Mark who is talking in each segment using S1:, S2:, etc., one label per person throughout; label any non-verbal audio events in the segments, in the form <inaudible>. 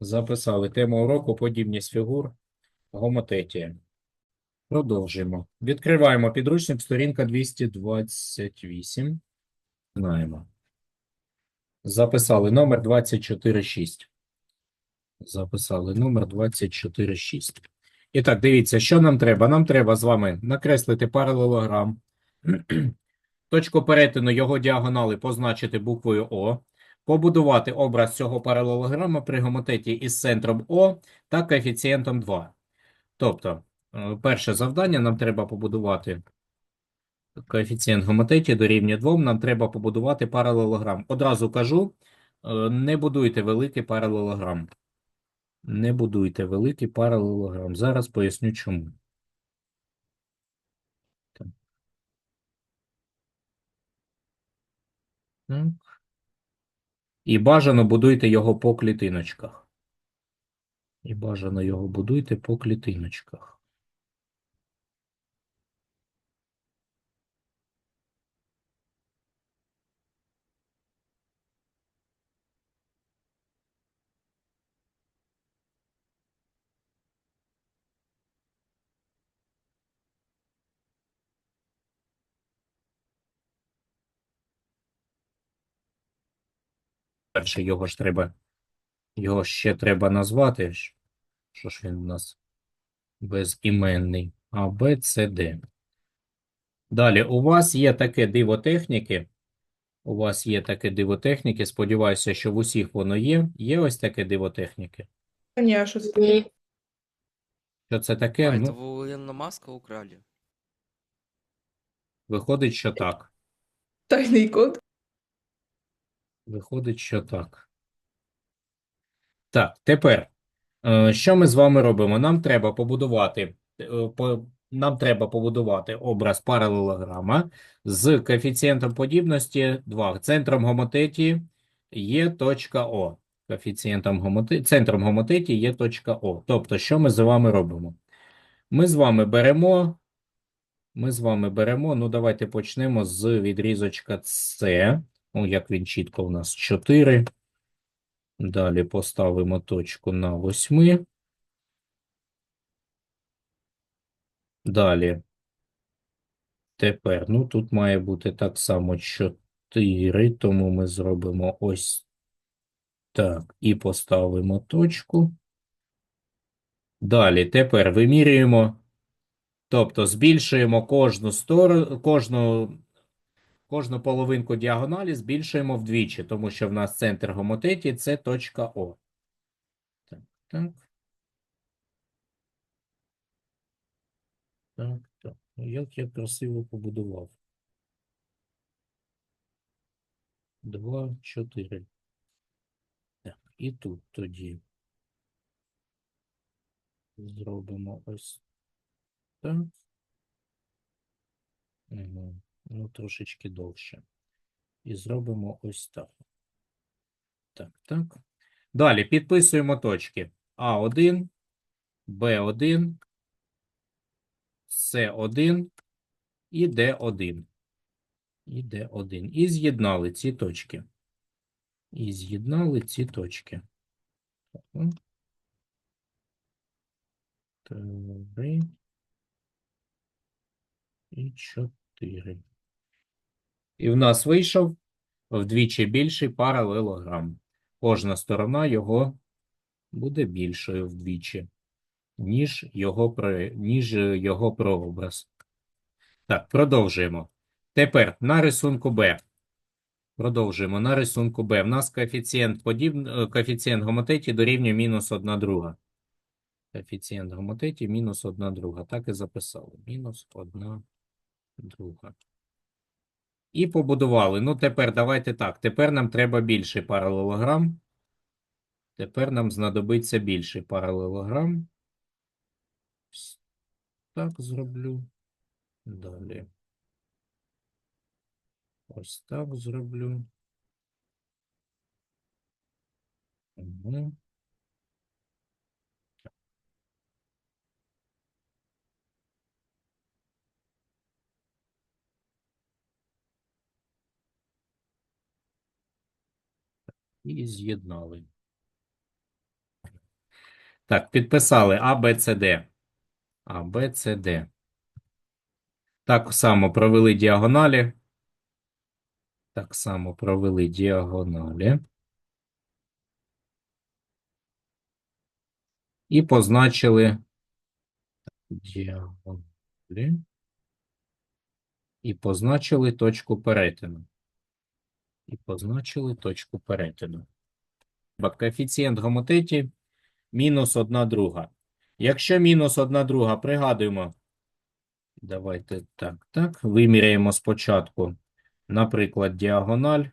S1: Записали тему уроку подібність фігур гомотетія. Продовжуємо. Відкриваємо підручник, сторінка 228. Знаємо. Записали номер 246. Записали номер 246. І так, дивіться, що нам треба? Нам треба з вами накреслити паралелограм. <clears throat> Точку перетину його діагонали позначити буквою О. Побудувати образ цього паралелограма при гомотеті із центром О та коефіцієнтом 2. Тобто, е, перше завдання нам треба побудувати коефіцієнт гомотеті дорівнює 2, нам треба побудувати паралелограм. Одразу кажу, е, не будуйте великий паралелограм. Не будуйте великий паралелограм. Зараз поясню чому. Так. І бажано будуйте його по клітиночках. І бажано його будуйте по клітиночках. Перше його ж треба, його ще треба назвати. Що ж він у нас безіменний? А, Б, С, Д. Далі, у вас є таке диво техніки. У вас є таке диво техніки. Сподіваюся, що в усіх воно є. Є ось таке диво техніки.
S2: Ні, а що це таке?
S1: Що це таке?
S3: А, это
S1: Ну,
S3: у Маска украли?
S1: виходить, що так.
S2: Тайний код?
S1: Виходить, що так. Так, тепер, е, що ми з вами робимо? Нам треба побудувати, е, нам треба побудувати образ паралелограма з коефіцієнтом подібності 2. Центром гомотеті є точка О. Коефіцієнтом гомотеті, центром гомотеті є точка О. Тобто, що ми з вами робимо? Ми з вами беремо, ми з вами беремо, ну давайте почнемо з відрізочка С. Ну, як він чітко у нас 4. Далі поставимо точку на 8. Далі. Тепер, ну тут має бути так само 4, тому ми зробимо ось так. І поставимо точку. Далі, тепер вимірюємо, тобто збільшуємо кожну сторону, кожну, кожну половинку діагоналі збільшуємо вдвічі, тому що в нас центр гомотеті – це точка О. Так, так. Так, так. Ну, Як я красиво побудував. Два, чотири. Так, і тут тоді зробимо ось так. Угу. Ну, трошечки довше. І зробимо ось так. Так, так. Далі підписуємо точки А1, Б1, С1 і Д1. І Д1. І з'єднали ці точки. І з'єднали ці точки. Три. І чотири. І в нас вийшов вдвічі більший паралелограм. Кожна сторона його буде більшою вдвічі, ніж його, ніж його прообраз. Так, продовжуємо. Тепер на рисунку Б. Продовжуємо. На рисунку Б. В нас коефіцієнт, подіб... коефіцієнт гомотеті дорівнює мінус 1 друга. Коефіцієнт гомотеті мінус 1 друга. Так і записали. Мінус 1 друга. І побудували. Ну, тепер давайте так. Тепер нам треба більший паралелограм. Тепер нам знадобиться більший паралелограм. Так зроблю. Далі. Ось так зроблю. Угу. І з'єднали. Так, підписали А, Б, С, Д. А, Б, С, Д. Так само провели діагоналі. Так само провели діагоналі. І позначили діагоналі. І позначили точку перетину. І позначили точку перетину. Коефіцієнт гомотеті мінус 1 друга. Якщо мінус 1 друга, пригадуємо. Давайте так, так. Виміряємо спочатку, наприклад, діагональ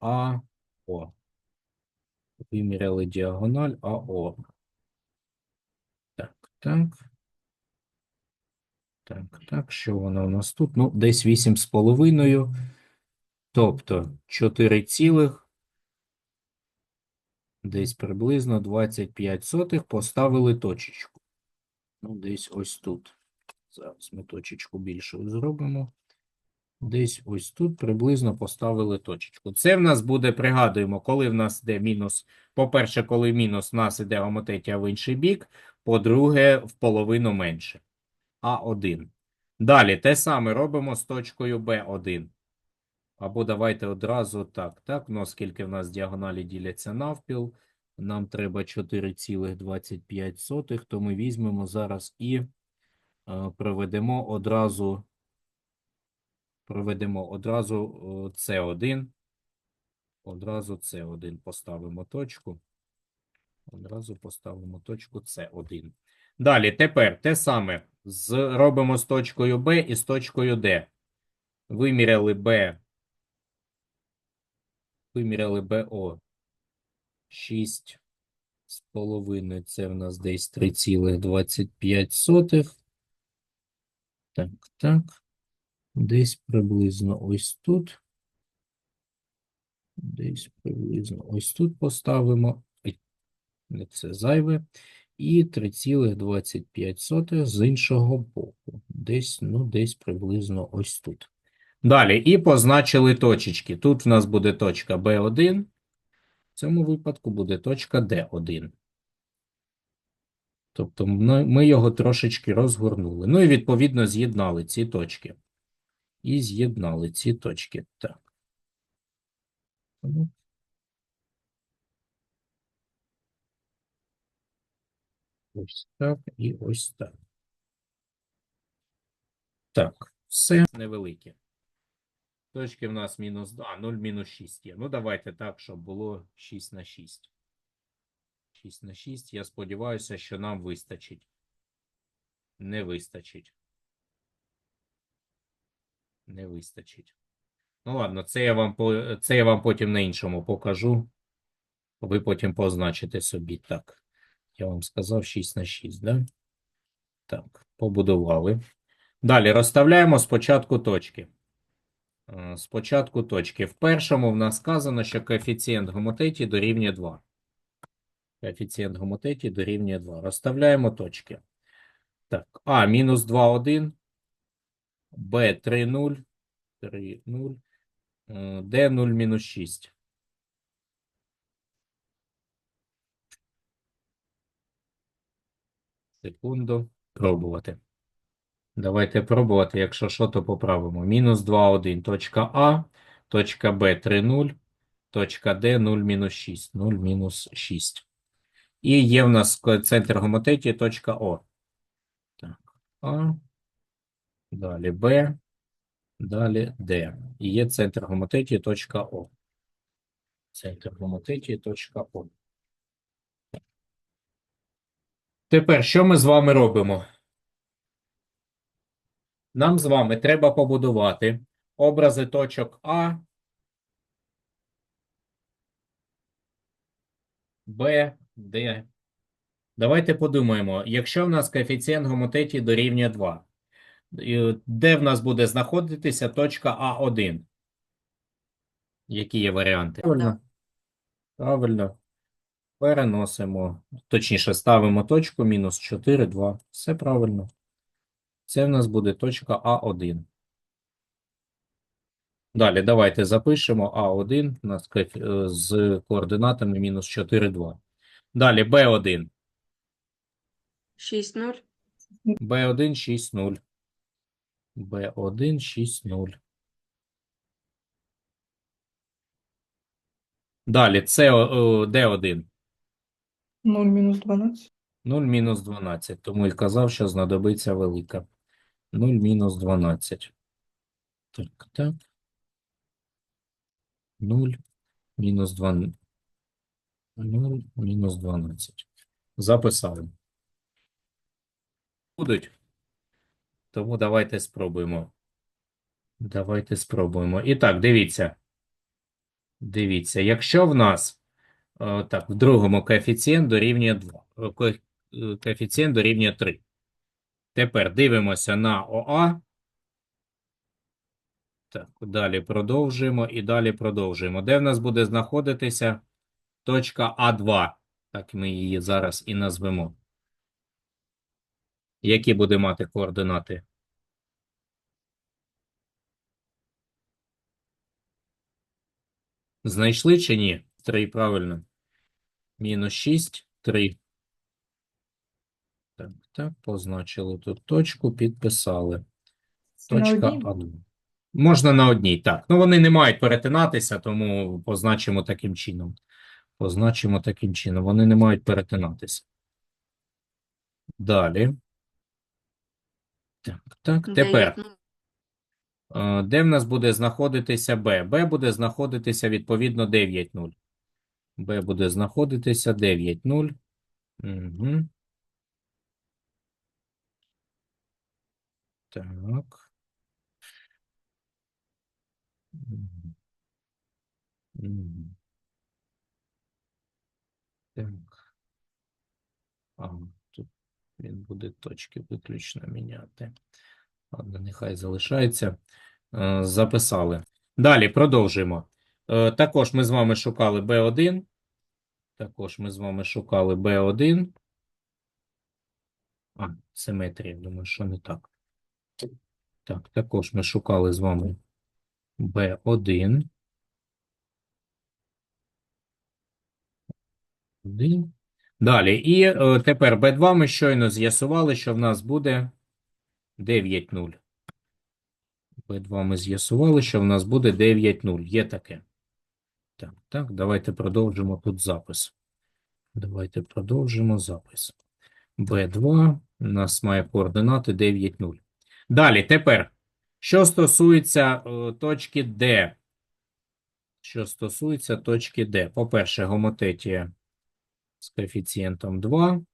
S1: АО. Виміряли діагональ АО. Так, так. Так, так, що воно у нас тут? Ну, десь 8,5. Тобто 4 цілих, десь приблизно 25 сотих поставили точечку. Ну, десь ось тут. Зараз ми точечку більшою зробимо. Десь ось тут приблизно поставили точечку. Це в нас буде, пригадуємо, коли в нас йде мінус. По-перше, коли мінус, в нас іде гомотетія в інший бік. По-друге, в половину менше. А1. Далі те саме робимо з точкою Б1. Або давайте одразу так, так, ну, оскільки в нас діагоналі діляться навпіл, нам треба 4,25, то ми візьмемо зараз і е, проведемо одразу, проведемо одразу С1, одразу С1 поставимо точку, одразу поставимо точку С1. Далі, тепер те саме з, робимо з точкою Б і з точкою Д. Виміряли Б, виміряли БО 6 з половиною, це в нас десь 3,25. Так, так. Десь приблизно ось тут. Десь приблизно ось тут поставимо. Не це зайве. І 3,25 з іншого боку. Десь, ну, десь приблизно ось тут. Далі, і позначили точечки. Тут в нас буде точка B1, в цьому випадку буде точка D1. Тобто ми його трошечки розгорнули. Ну і відповідно з'єднали ці точки. І з'єднали ці точки. Так. Ось так і ось так. Так, все невелике. Точки в нас мінус 2, 0, мінус 6 є. Ну, давайте так, щоб було 6 на 6. 6 на 6. Я сподіваюся, що нам вистачить. Не вистачить. Не вистачить. Ну, ладно, це я вам, це я вам потім на іншому покажу. Ви потім позначите собі. Так. Я вам сказав 6 на 6, да? Так, побудували. Далі розставляємо спочатку точки. Е, Спочатку точки. В першому в нас сказано, що коефіцієнт гомотеті дорівнює 2. Коефіцієнт гомотеті дорівнює 2. Розставляємо точки. Так, А мінус 2, 1. Б 3, 0. 3, 0. е, Д 0, мінус 6. Секунду. Пробувати. Давайте пробувати. Якщо що, то поправимо. Мінус 2, 1. Точка А. Точка Б 3, 0. Точка Д 0, мінус 6. 0, мінус 6. І є в нас центр гомотеті точка О. Так. А. Далі Б. Далі Д. І є центр гомотеті точка О. Центр гомотеті точка О. Тепер що ми з вами робимо? Нам з вами треба побудувати образи точок А, Б, Д. Давайте подумаємо, якщо в нас коефіцієнт гомотеті дорівнює 2, де в нас буде знаходитися точка А1? Які є варіанти? Правильно. Правильно. Переносимо, точніше, ставимо точку мінус 4, 2. Все правильно. Це в нас буде точка А1. Далі давайте запишемо А1 у нас е, з координатами мінус 4, 2. Далі Б1.
S4: 6-0.
S1: Б1 6-0. Б1 6-0. Далі, це Д1.
S2: 0 мінус 12.
S1: 0 мінус 12. Тому і казав, що знадобиться велика. 0 мінус 12. Так, так. 0 мінус 2. 0 мінус 12. Записали. Будуть. Тому давайте спробуємо. Давайте спробуємо. І так, дивіться. Дивіться, якщо в нас е, так, в другому коефіцієнт дорівнює 2. е, е, Коефіцієнт дорівнює 3. Тепер дивимося на ОА. Так, далі продовжуємо і далі продовжуємо. Де в нас буде знаходитися точка А2? Так ми її зараз і назвемо. Які буде мати координати? Знайшли чи ні? 3, правильно. Мінус 6, 3. Так, так, позначили тут точку, підписали. Точка? А2. Можна на одній, так. Ну, вони не мають перетинатися, тому позначимо таким чином. Позначимо таким чином. Вони не мають перетинатися. Далі. Так, так, тепер.
S4: 9-0.
S1: Е, Де в нас буде знаходитися Б? Б буде знаходитися відповідно 9,0. Б буде знаходитися 9,0. Угу. Так. Так. А, тут він буде точки виключно міняти. Ладно, нехай залишається. Е, Записали. Далі продовжуємо. Е, Також ми з вами шукали B1. Також ми з вами шукали B1. А, симетрія. Думаю, що не так. Так, також ми шукали з вами B1. Один. Далі. І е, тепер B2 ми щойно з'ясували, що в нас буде 9,0. B2 ми з'ясували, що в нас буде 9,0. Є таке. Так, так, давайте продовжимо тут запис. Давайте продовжимо запис. B2 у нас має координати 9,0. Далі, тепер, що стосується е, точки D. Що стосується точки D. По-перше, гомотетія з коефіцієнтом 2.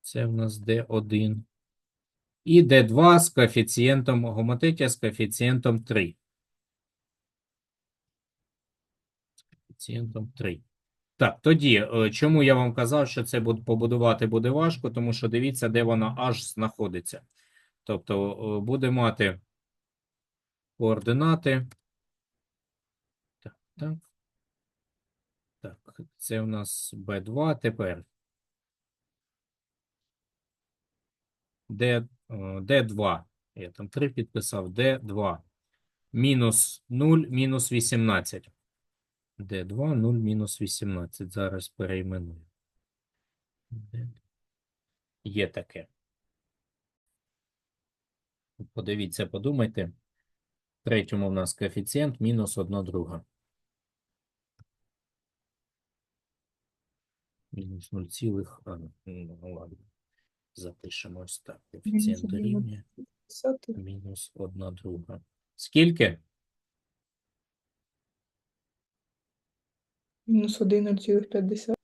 S1: Це в нас D1. І D2 з коефіцієнтом гомотетія з коефіцієнтом 3. З коефіцієнтом 3. Так, тоді, е, чому я вам казав, що це буд- побудувати буде важко, тому що дивіться, де вона аж знаходиться. Тобто е, буде мати координати. Так, так. Так, це у нас B2. Тепер D, е, D2. Я там 3 підписав. D2. Мінус 0, мінус 18. D2, 0, мінус 18. Зараз перейменую. Є таке. Подивіться, подумайте. В третьому в нас коефіцієнт мінус 1 друга. Мінус 0 цілих. А, ну, ладно. Запишемо ось так. Коефіцієнт
S2: 10.
S1: мінус 1 друга. Скільки?
S2: Мінус 1,0,5.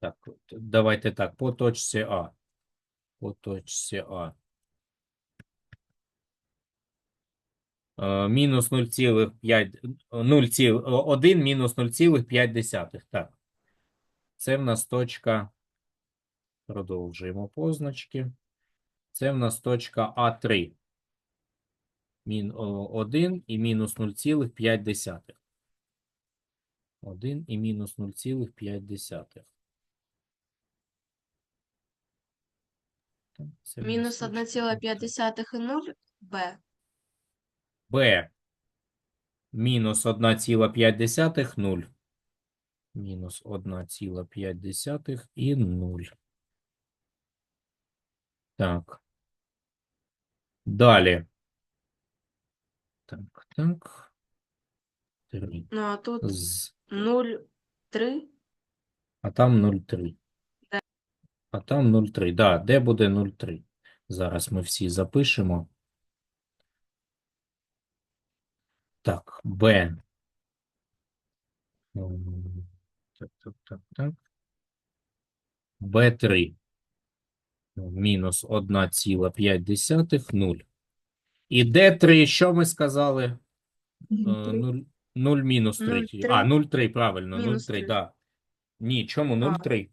S1: Так, давайте так, по точці А. По точці А. Е, Мінус 0,5, 0,1 мінус 0,5. Так. Це в нас точка. Продовжуємо позначки. Це в нас точка А3. Мін 1 і мінус 0,5. 1 і мінус 0,5. Так, це в нас
S4: Мінус 1,5 і 0. Б.
S1: Б мінус 1,5 0. мінус 1,5 і 0. Так. Далі. Так, так. 3.
S4: Ну, а тут
S1: З
S4: 0, 3.
S1: А там 0,3.
S4: Де?
S1: А там 0,3. Да, де буде 0,3? Зараз ми всі запишемо. Так, Б. Так, так, так, так. Б3. Мінус 1,5, 0. І Д3, що ми сказали? Е, 0, 0 мінус 3.
S4: 0,3.
S1: А, 0,3, правильно,
S4: Мінус
S1: 0,3,
S4: три.
S1: да. Ні, чому 0,3?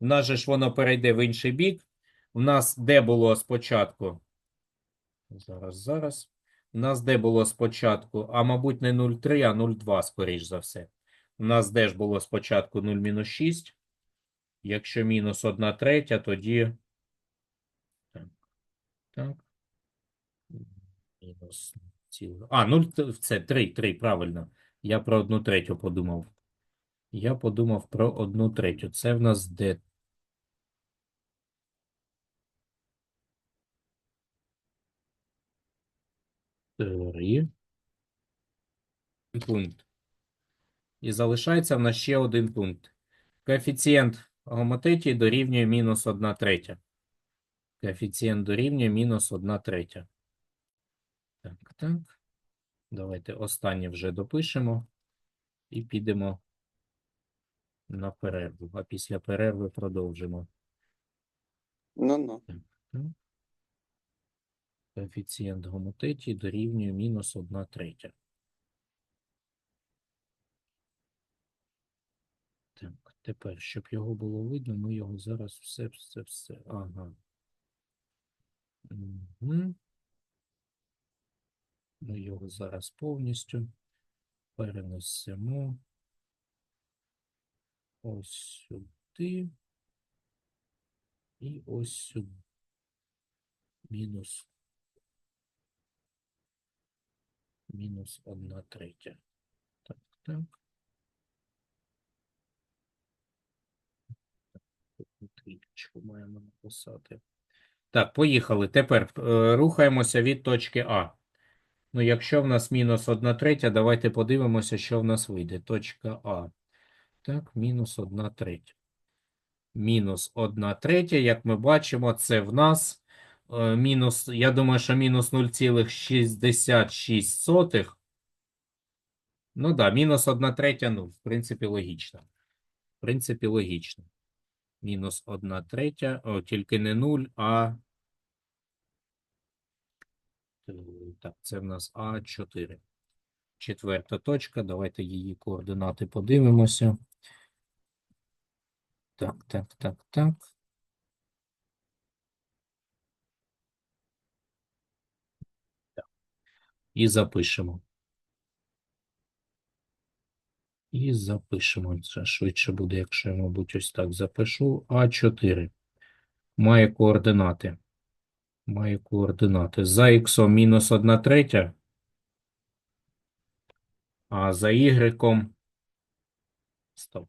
S1: У нас же ж воно перейде в інший бік. У нас де було спочатку? Зараз, зараз. У нас де було спочатку? А, мабуть, не 0,3, а 0,2, скоріш за все. У нас де ж було спочатку 0 мінус 6. Якщо мінус 1 третя, тоді... Так, так. Мінус ціле. А, 0, це 3, 3, правильно. Я про 1 третю подумав. Я подумав про 1 третю. Це в нас де? Три. Пункт. І залишається в нас ще один пункт. Коефіцієнт гомотетії дорівнює мінус 1 третя. Коефіцієнт дорівнює мінус 1 третя. Так, так. Давайте останнє вже допишемо і підемо на перерву. А після перерви продовжимо.
S5: Ну-ну.
S1: Так. Коефіцієнт гомотетії дорівнює мінус 1 третя. Так, тепер, щоб його було видно, ми його зараз все, все, все. Ага. Угу. Ми його зараз повністю перенесемо ось сюди і ось сюди. Мінус. Мінус одна третя. Так, так. Маємо написати. Так, поїхали. Тепер е, рухаємося від точки А. Ну, якщо в нас мінус 1 третя, давайте подивимося, що в нас вийде. Точка А. Так, мінус 1 третя. Мінус 1 третя, як ми бачимо, це в нас е, мінус, я думаю, що мінус 0,66. Ну так, да, мінус 1 третя, ну, в принципі, логічно. В принципі, логічно. Мінус 1 третя, о, тільки не 0, а Так, це в нас А4. Четверта точка. Давайте її координати подивимося. Так, так, так, так. І запишемо. І запишемо. Це швидше буде, якщо я, мабуть, ось так запишу. А4. Має координати. Має координати. За х мінус 1 третя. А за y. Стоп.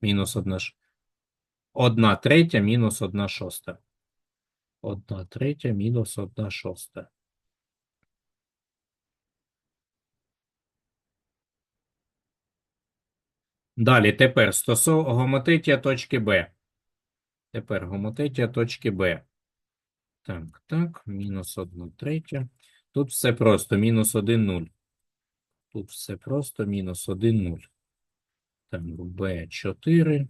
S1: Мінус 1 ш... 1 третя мінус 1 шоста. 1 третя мінус 1 шоста. Далі, тепер стосовно гомотетія точки Б. Тепер гомотетія точки Б. Так, так, мінус 1 третя. Тут все просто, мінус 1, 0. Тут все просто, мінус 1, 0. Так, B4.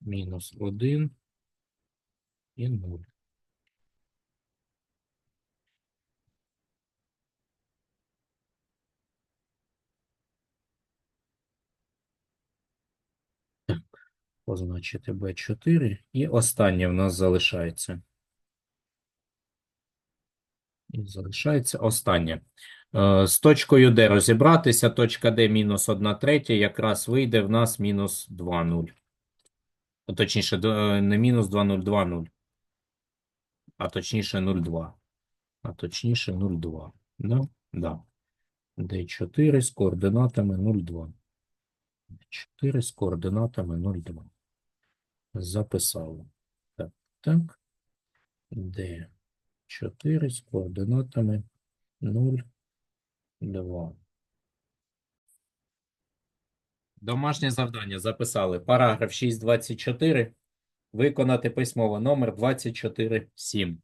S1: Мінус 1 і 0. Позначити Б4. І останнє в нас залишається. І залишається останнє. Е, З точкою Д розібратися. Точка Д мінус 1 третя. Якраз вийде в нас мінус 2, 0. Точніше, е, не мінус 2, 0, 2, 0. А точніше 0,2. А точніше 0,2. Да? Да. Д4 з координатами 0,2. 4 з координатами 0,2. Записали. Так, так. Д. 4 з координатами 0,2. Домашнє завдання записали. Параграф 6.24. Виконати письмово номер 24.7.